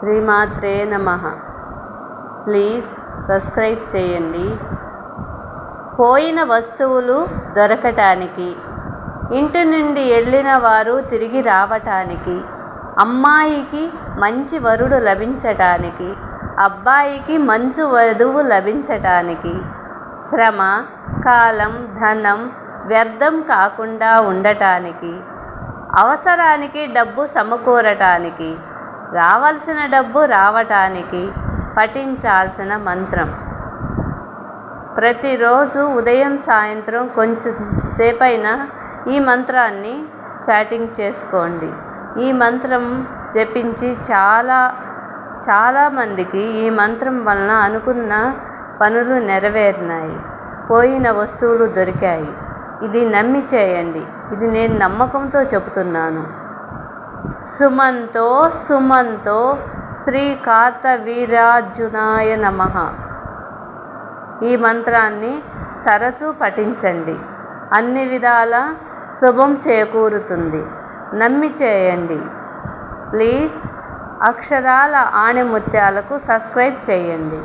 శ్రీమాత్రే నమ. Please subscribe చేయండి. పోయిన వస్తువులు దొరకటానికి ఇంటి నుండి వెళ్ళిన వారు తిరిగి రావటానికి అమ్మాయికి మంచి వరుడు లభించటానికి అబ్బాయికి మంచు వధువు లభించటానికి శ్రమ కాలం ధనం వ్యర్థం కాకుండా ఉండటానికి అవసరానికి డబ్బు సమకూరటానికి రావాల్సిన డబ్బు రావటానికి పఠించాల్సిన మంత్రం. ప్రతిరోజు ఉదయం సాయంత్రం కొంచెం సేపైనా ఈ మంత్రాన్ని చాటింగ్ చేసుకోండి. ఈ మంత్రం జపించి చాలా చాలామందికి ఈ మంత్రం వలన అనుకున్న పనులు నెరవేరినాయి. పోయిన వస్తువులు దొరికాయి. ఇది నమ్మి చేయండి. ఇది నేను నమ్మకంతో చెబుతున్నాను. సుమంతో సుమంతో శ్రీ కార్తవీరార్జునాయ నమ. ఈ మంత్రాన్ని తరచూ పఠించండి. అన్ని విధాల శుభం చేకూరుతుంది. నమ్మి చేయండి. ప్లీజ్ అక్షరాల ఆణిముత్యాలకు సబ్స్క్రైబ్ చేయండి.